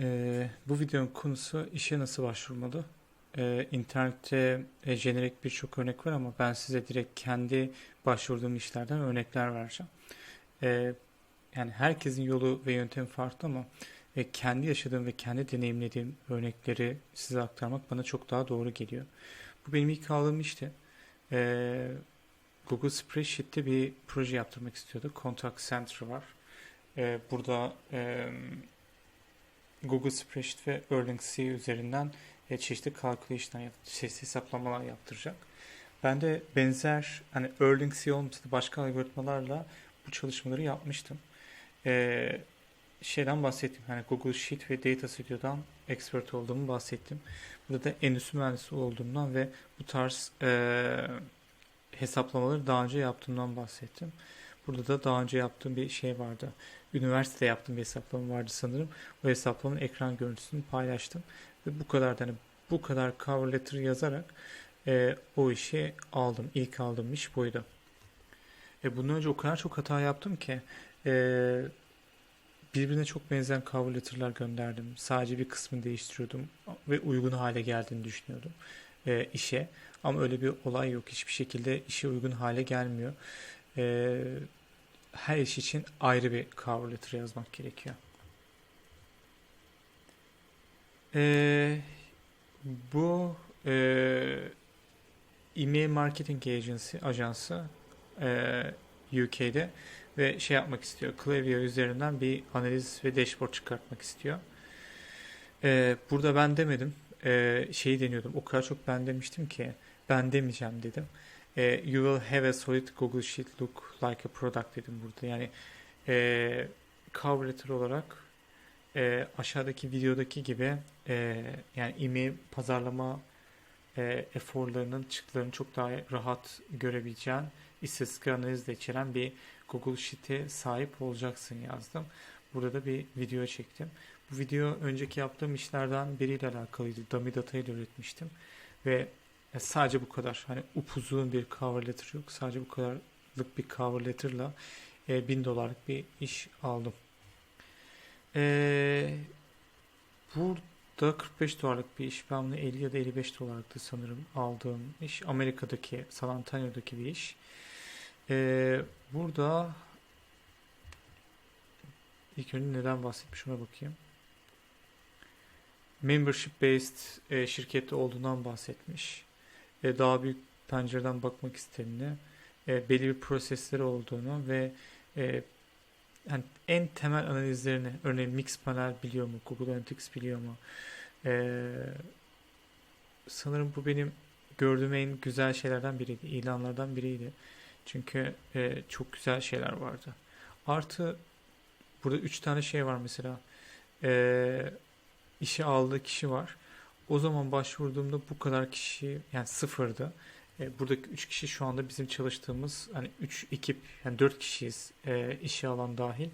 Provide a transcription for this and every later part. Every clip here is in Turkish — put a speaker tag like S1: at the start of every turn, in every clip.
S1: Ee, bu videonun konusu işe nasıl başvurmalı? Ee, internette e, jenerik birçok örnek var ama ben size direkt kendi başvurduğum işlerden örnekler vereceğim. Ee, yani herkesin yolu ve yöntemi farklı ama e, kendi yaşadığım ve kendi deneyimlediğim örnekleri size aktarmak bana çok daha doğru geliyor. Bu benim ilk aldığım işti. Ee, Google Spreadsheet'te bir proje yaptırmak istiyordu. Contact Center var. Ee, burada e, Google Spreadsheet ve Erlang C üzerinden e, çeşitli calculation'lar, yap- çeşitli hesaplamalar yaptıracak. Ben de benzer hani Erlang C olmasa da başka algoritmalarla bu çalışmaları yapmıştım. Ee, şeyden bahsettim. Hani Google Sheet ve Data Studio'dan expert olduğumu bahsettim. Burada da endüstri mühendisi olduğumdan ve bu tarz e, hesaplamaları daha önce yaptığımdan bahsettim. Burada da daha önce yaptığım bir şey vardı. Üniversitede yaptığım bir hesaplama vardı sanırım. O hesaplamanın ekran görüntüsünü paylaştım. Ve bu kadar hani bu kadar cover letter yazarak e, o işi aldım. İlk aldığım iş buydu. E, bundan önce o kadar çok hata yaptım ki e, birbirine çok benzeyen cover letter'lar gönderdim. Sadece bir kısmını değiştiriyordum ve uygun hale geldiğini düşünüyordum e, işe. Ama öyle bir olay yok. Hiçbir şekilde işe uygun hale gelmiyor. E, her iş için ayrı bir cover letter yazmak gerekiyor. E, bu e, e-mail marketing agency ajansı e, UK'de ve şey yapmak istiyor. Klaviyo üzerinden bir analiz ve dashboard çıkartmak istiyor. E, burada ben demedim. E, şeyi deniyordum. O kadar çok ben demiştim ki ben demeyeceğim dedim. E, you will have a solid Google Sheet look like a product dedim burada. Yani e, cover letter olarak e, aşağıdaki videodaki gibi e, yani e-mail pazarlama e, eforlarının çıktılarını çok daha rahat görebileceğin istatistik analiz de içeren bir Google Sheet'e sahip olacaksın yazdım. Burada da bir video çektim. Bu video önceki yaptığım işlerden biriyle alakalıydı. Dummy data ile üretmiştim. Ve e, sadece bu kadar. Hani upuzun bir cover letter yok. Sadece bu kadarlık bir cover letter'la e, 1000 dolarlık bir iş aldım. E, burada 45 dolarlık bir iş. Ben bunu 50 ya da 55 dolarlıktı sanırım aldığım iş. Amerika'daki, San Antonio'daki bir iş. E, burada ilk önce neden bahsetmiş ona bakayım. Membership based e, şirkette olduğundan bahsetmiş. E, daha büyük pencereden bakmak istediğini, e, belli bir prosesleri olduğunu ve e, yani en temel analizlerini, örneğin Mixpanel biliyor mu, Google Analytics biliyor mu? E, sanırım bu benim gördüğüm en güzel şeylerden biriydi, ilanlardan biriydi. Çünkü e, çok güzel şeyler vardı. Artı burada üç tane şey var mesela. E, işe aldığı kişi var. O zaman başvurduğumda bu kadar kişi yani sıfırdı. E, buradaki 3 kişi şu anda bizim çalıştığımız hani 3 ekip yani 4 kişiyiz e, işe alan dahil.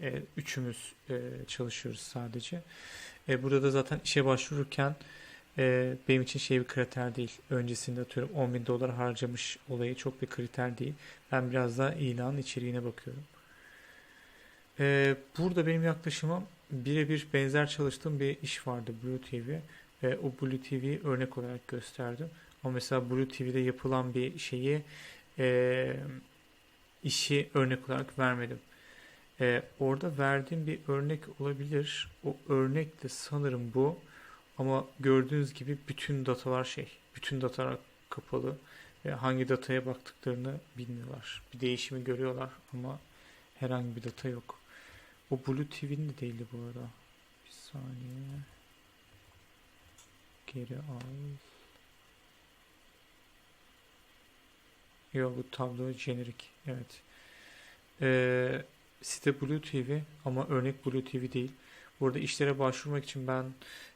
S1: E, üçümüz e, çalışıyoruz sadece. E, burada da zaten işe başvururken e, benim için şey bir kriter değil. Öncesinde atıyorum 10 bin dolar harcamış olayı çok bir kriter değil. Ben biraz daha ilanın içeriğine bakıyorum. E, burada benim yaklaşımım birebir benzer çalıştığım bir iş vardı Blue TV. E, o Blue TV'yi örnek olarak gösterdim. Ama mesela Blue TV'de yapılan bir şeyi e, işi örnek olarak vermedim. E, orada verdiğim bir örnek olabilir. O örnek de sanırım bu. Ama gördüğünüz gibi bütün datalar şey, bütün datalar kapalı ve hangi dataya baktıklarını bilmiyorlar. Bir değişimi görüyorlar ama herhangi bir data yok. O Blue TV'nin de değildi bu arada. Bir saniye. Geri al. Yok bu tablo jenerik. Evet. Ee, site Blue TV ama örnek Blue TV değil. Burada işlere başvurmak için ben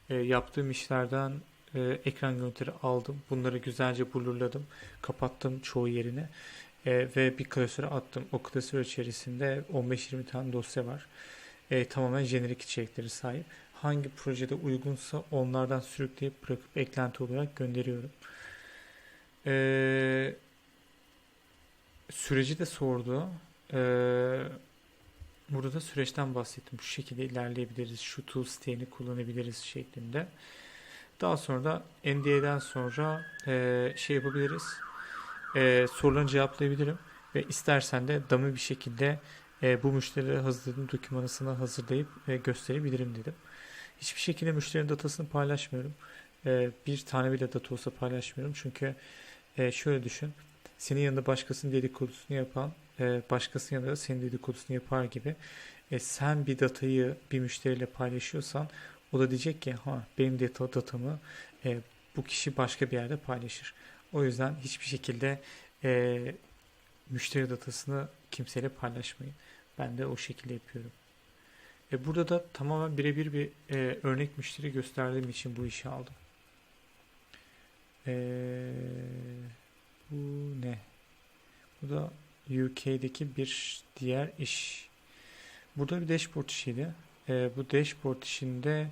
S1: e, yaptığım işlerden e, ekran görüntüleri aldım. Bunları güzelce blurladım. Kapattım çoğu yerini. E, ve bir klasöre attım. O klasör içerisinde 15-20 tane dosya var. E, tamamen jenerik içerikleri sahip. Hangi projede uygunsa onlardan sürükleyip bırakıp eklenti olarak gönderiyorum. E, süreci de sordu. E, burada da süreçten bahsettim. Şu şekilde ilerleyebiliriz. Şu tool siteyini kullanabiliriz şeklinde. Daha sonra da NDA'den sonra e, şey yapabiliriz. E, sorularını cevaplayabilirim. Ve istersen de dummy bir şekilde e, bu müşterilere hazırladığım dokümanı sana hazırlayıp e, gösterebilirim dedim. Hiçbir şekilde müşterinin datasını paylaşmıyorum. E, bir tane bile data olsa paylaşmıyorum. Çünkü e, şöyle düşün. Senin yanında başkasının dedikodusunu yapan, e, başkasının yanında senin dedikodusunu yapar gibi. E, sen bir datayı bir müşteriyle paylaşıyorsan o da diyecek ki ha benim data, datamı e, bu kişi başka bir yerde paylaşır. O yüzden hiçbir şekilde e, müşteri datasını kimseyle paylaşmayın. Ben de o şekilde yapıyorum. E burada da tamamen birebir bir e, örnek müşteri gösterdiğim için bu işi aldım. E, bu ne? Bu da UK'deki bir diğer iş. Burada bir dashboard işiydi. E, bu dashboard işinde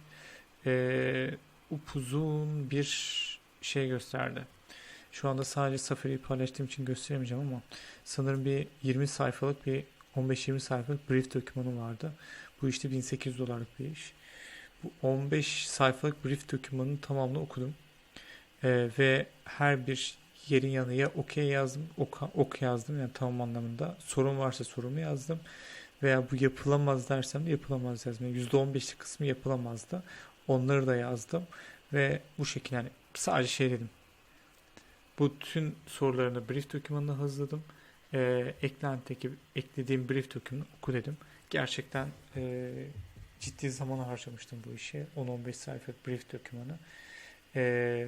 S1: e, upuzun bir şey gösterdi. Şu anda sadece Safari'yi paylaştığım için gösteremeyeceğim ama sanırım bir 20 sayfalık bir 15-20 sayfalık brief dokümanı vardı. Bu işte 1800 dolarlık bir iş. Bu 15 sayfalık brief dokümanının tamamını okudum. Ee, ve her bir yerin yanıya okey yazdım, ok, ok yazdım yani tamam anlamında. Sorun varsa sorumu yazdım. Veya bu yapılamaz dersem de yapılamaz yazdım. Yani %15'lik kısmı yapılamazdı. Onları da yazdım. Ve bu şekilde yani sadece şey dedim. Bu tüm sorularını brief dokümanına hazırladım. E, eklentideki eklediğim brief dokümanı oku dedim. Gerçekten e, ciddi zaman harcamıştım bu işe. 10-15 sayfalık brief dokümanı. E,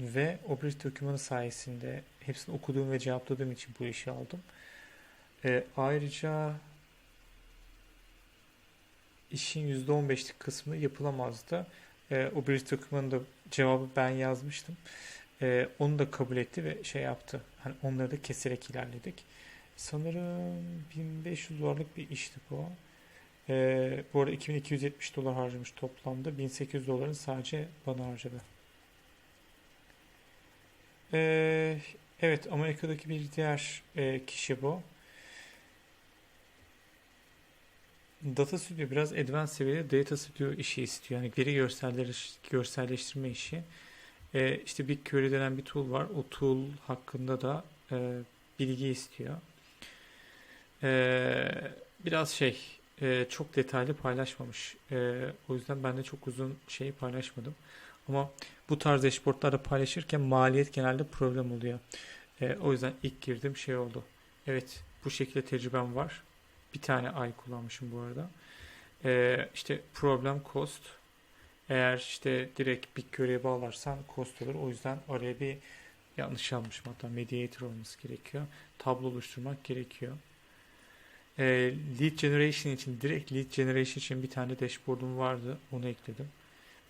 S1: ve o brief dokümanı sayesinde hepsini okuduğum ve cevapladığım için bu işi aldım. E, ayrıca işin %15'lik kısmı yapılamazdı. E, o brief dokümanında cevabı ben yazmıştım. E, onu da kabul etti ve şey yaptı. Hani onları da keserek ilerledik. Sanırım 1500 dolarlık bir işti bu. E, bu arada 2270 dolar harcamış toplamda. 1800 doların sadece bana harcadı. E, evet Amerika'daki bir diğer e, kişi bu. Data Studio biraz advanced seviyede Data Studio işi istiyor. Yani veri görselleştirme işi. E, işte BigQuery denen bir tool var. O tool hakkında da e, bilgi istiyor. E, biraz şey e, çok detaylı paylaşmamış. E, o yüzden ben de çok uzun şeyi paylaşmadım. Ama bu tarz dashboardlarda paylaşırken maliyet genelde problem oluyor. E, o yüzden ilk girdiğim şey oldu. Evet bu şekilde tecrübem var. Bir tane ay kullanmışım bu arada. E, işte problem cost eğer işte direkt bir BigQuery'e bağlarsan cost olur. O yüzden oraya bir yanlış almışım hatta mediator olması gerekiyor. Tablo oluşturmak gerekiyor. E, lead generation için direkt lead generation için bir tane dashboard'um vardı. Onu ekledim.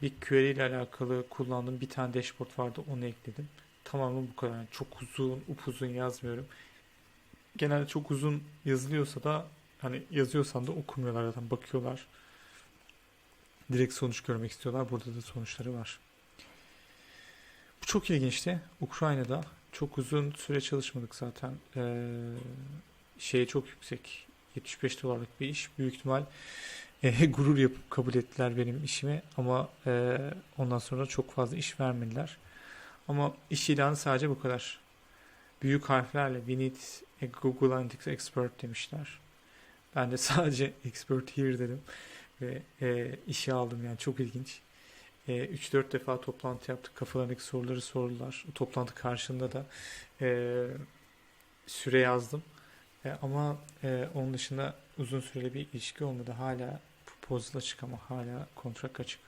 S1: Bir query ile alakalı kullandığım bir tane dashboard vardı. Onu ekledim. Tamamen bu kadar. Yani çok uzun, upuzun yazmıyorum. Genelde çok uzun yazılıyorsa da hani yazıyorsan da okumuyorlar zaten bakıyorlar direkt sonuç görmek istiyorlar. Burada da sonuçları var. Bu çok ilginçti. Ukrayna'da çok uzun süre çalışmadık zaten. Ee, şey çok yüksek. 75 dolarlık bir iş. Büyük ihtimal e, gurur yapıp kabul ettiler benim işimi ama e, ondan sonra çok fazla iş vermediler. Ama iş ilanı sadece bu kadar. Büyük harflerle we need a Google Analytics expert demişler. Ben de sadece expert here dedim ve e, işe aldım yani çok ilginç. E, 3-4 defa toplantı yaptık. Kafalarındaki soruları sordular. O toplantı karşında da e, süre yazdım. E, ama e, onun dışında uzun süreli bir ilişki olmadı. Hala proposal açık ama hala kontrak açık.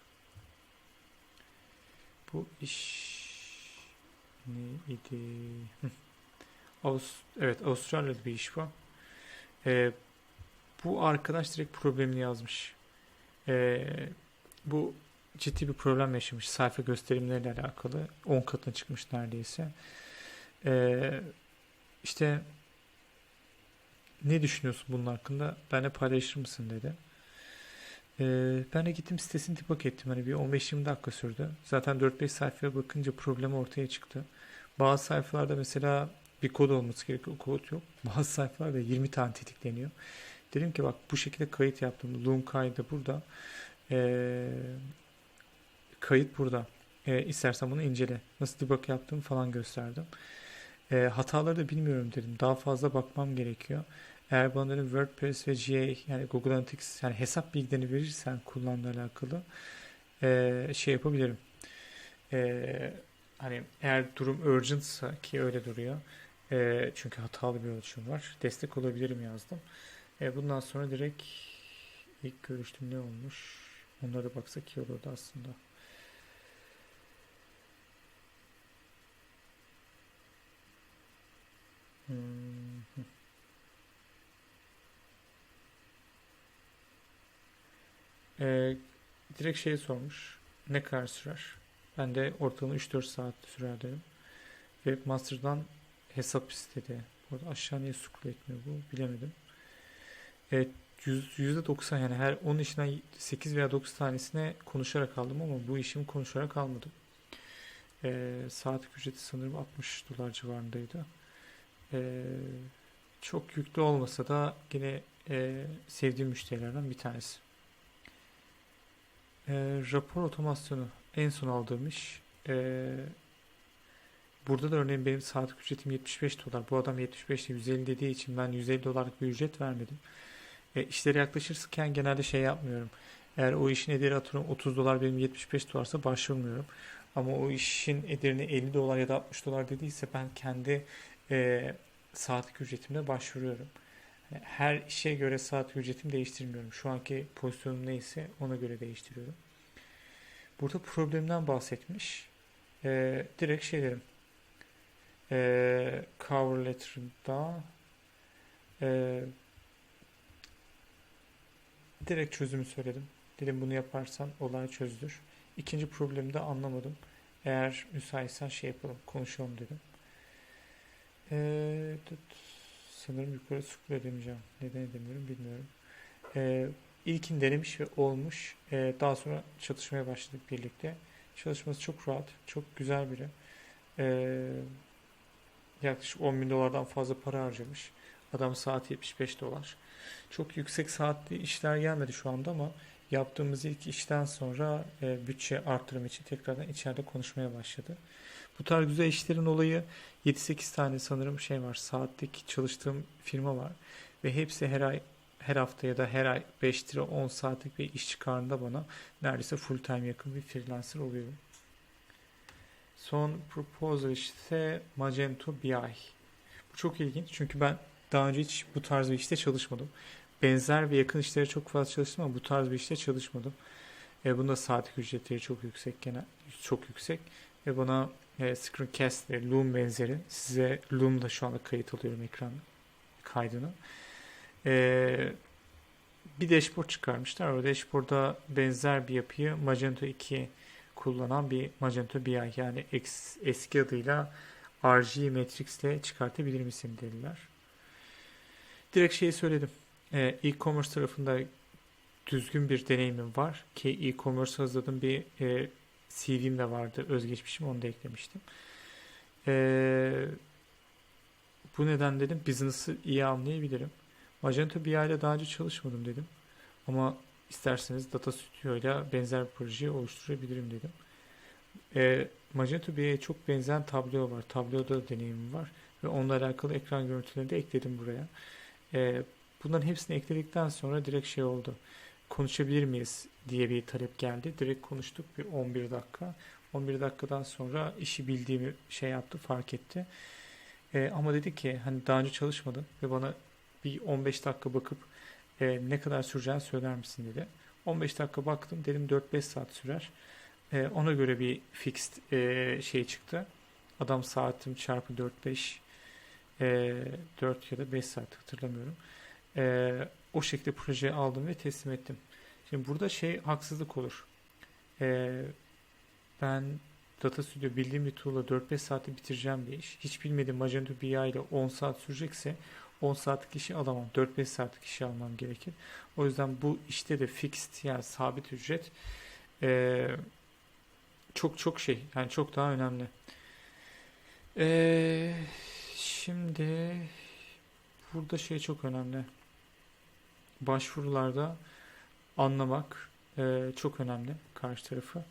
S1: Bu iş neydi? Avust evet Avustralya'da bir iş bu. E, bu arkadaş direkt problemini yazmış. E, bu ciddi bir problem yaşamış sayfa gösterimleriyle alakalı. 10 katına çıkmış neredeyse. E, işte ne düşünüyorsun bunun hakkında? Benle paylaşır mısın dedi. Ee, ben de gittim sitesini debug ettim. Hani bir 15-20 dakika sürdü. Zaten 4-5 sayfaya bakınca problem ortaya çıktı. Bazı sayfalarda mesela bir kod olması gerekiyor. Kod yok. Bazı sayfalarda 20 tane tetikleniyor. Dedim ki bak bu şekilde kayıt yaptım. Loom kaydı burada. Ee, kayıt burada. Ee, istersen bunu incele. Nasıl debug yaptığımı falan gösterdim. Ee, hataları bilmiyorum dedim. Daha fazla bakmam gerekiyor. Eğer bana dedim WordPress ve GA yani Google Analytics yani hesap bilgilerini verirsen kullanımla alakalı ee, şey yapabilirim. Ee, hani eğer durum urgentsa ki öyle duruyor. Ee, çünkü hatalı bir ölçüm var. Destek olabilirim yazdım. Ee, bundan sonra direkt ilk görüştüm ne olmuş? Onlara baksak iyi olurdu aslında. Ee, direkt şey sormuş. Ne kadar sürer? Ben de ortalama 3-4 saat sürer dedim. Webmaster'dan hesap istedi. Bu arada aşağı niye scroll etmiyor bu bilemedim. Evet yüz- %90 yani her 10 işinden 8 veya 9 tanesine konuşarak aldım ama bu işimi konuşarak almadım. Ee, saatlik ücreti sanırım 60 dolar civarındaydı. Ee, çok yüklü olmasa da yine e, sevdiğim müşterilerden bir tanesi. Ee, rapor otomasyonu en son aldığım iş. Ee, burada da örneğin benim saatlik ücretim 75 dolar. Bu adam 75 ile 150 dediği için ben 150 dolarlık bir ücret vermedim. E, işlere yaklaşırken genelde şey yapmıyorum. Eğer o işin ederi atıyorum 30 dolar benim 75 dolarsa başvurmuyorum. Ama o işin ederini 50 dolar ya da 60 dolar dediyse ben kendi e, saatlik ücretimle başvuruyorum. Yani her işe göre saat ücretimi değiştirmiyorum. Şu anki pozisyonum neyse ona göre değiştiriyorum. Burada problemden bahsetmiş. E, direkt şey derim. E, cover letter'da e, direkt çözümü söyledim. Dedim bunu yaparsan olay çözülür. İkinci problemi de anlamadım. Eğer müsaitsen şey yapalım, konuşalım dedim. Ee, sanırım yukarı scroll edemeyeceğim. Neden edemiyorum bilmiyorum. Ee, ilkini denemiş ve olmuş. Ee, daha sonra çalışmaya başladık birlikte. Çalışması çok rahat, çok güzel biri. Ee, yaklaşık 10 bin dolardan fazla para harcamış. Adam saat 75 dolar. Çok yüksek saatli işler gelmedi şu anda ama yaptığımız ilk işten sonra e, bütçe artırım için tekrardan içeride konuşmaya başladı. Bu tarz güzel işlerin olayı 7-8 tane sanırım şey var. Saatlik çalıştığım firma var. Ve hepsi her ay her hafta ya da her ay 5 lira 10 saatlik bir iş çıkarında bana neredeyse full time yakın bir freelancer oluyorum. Son proposal işte Magento BI. Bu çok ilginç çünkü ben daha önce hiç bu tarz bir işte çalışmadım. Benzer ve yakın işlere çok fazla çalıştım ama bu tarz bir işte çalışmadım. E, bunda saatlik ücretleri çok yüksek gene çok yüksek ve bana e, Screencast ve Loom benzeri size Loom'da şu anda kayıt alıyorum ekran kaydını. E, bir dashboard çıkarmışlar. O dashboard'a benzer bir yapıyı Magento 2 kullanan bir Magento BI yani eski adıyla RG Matrix ile çıkartabilir misin dediler. Direkt şeyi söyledim. E, e-commerce tarafında düzgün bir deneyimim var ki e-commerce hazırladığım bir e, CV'm de vardı. Özgeçmişim onu da eklemiştim. E, bu neden dedim business'ı iyi anlayabilirim. Magento BI ile daha önce çalışmadım dedim. Ama isterseniz Data Studio ile benzer bir projeyi oluşturabilirim dedim. E, Magento BI'ye çok benzeyen Tableau var. Tableau'da deneyimim var. Ve onunla alakalı ekran görüntülerini de ekledim buraya. E, bunların hepsini ekledikten sonra direkt şey oldu. Konuşabilir miyiz diye bir talep geldi. Direkt konuştuk bir 11 dakika. 11 dakikadan sonra işi bildiğimi şey yaptı, fark etti. E, ama dedi ki hani daha önce çalışmadın ve bana bir 15 dakika bakıp e, ne kadar süreceğini söyler misin dedi. 15 dakika baktım dedim 4-5 saat sürer. E, ona göre bir fixed e, şey çıktı. Adam saatim çarpı 4-5 e, 4 ya da 5 saat hatırlamıyorum. E, o şekilde projeyi aldım ve teslim ettim. Şimdi burada şey haksızlık olur. E, ben Data Studio bildiğim bir tool'la 4-5 saatte bitireceğim bir iş. Hiç bilmediğim Magento BI ile 10 saat sürecekse 10 saatlik işi alamam. 4-5 saatlik işi almam gerekir. O yüzden bu işte de fixed yani sabit ücret e, çok çok şey yani çok daha önemli. E, şimdi burada şey çok önemli. Başvurularda anlamak e, çok önemli karşı tarafı.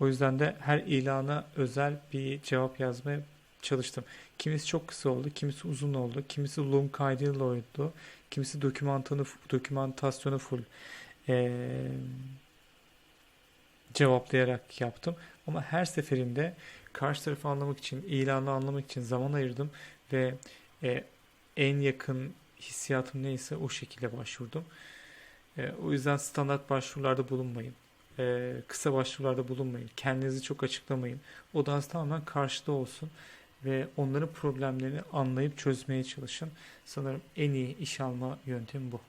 S1: O yüzden de her ilana özel bir cevap yazmaya çalıştım. Kimisi çok kısa oldu, kimisi uzun oldu, kimisi long kaydıyla oldu, kimisi dokümantanı, dokümantasyonu full e, cevaplayarak yaptım. Ama her seferinde karşı tarafı anlamak için, ilanı anlamak için zaman ayırdım ve e, en yakın hissiyatım neyse o şekilde başvurdum. E, o yüzden standart başvurularda bulunmayın. E, kısa başvurularda bulunmayın. Kendinizi çok açıklamayın. Odanız tamamen karşıda olsun ve onların problemlerini anlayıp çözmeye çalışın. Sanırım en iyi iş alma yöntemi bu.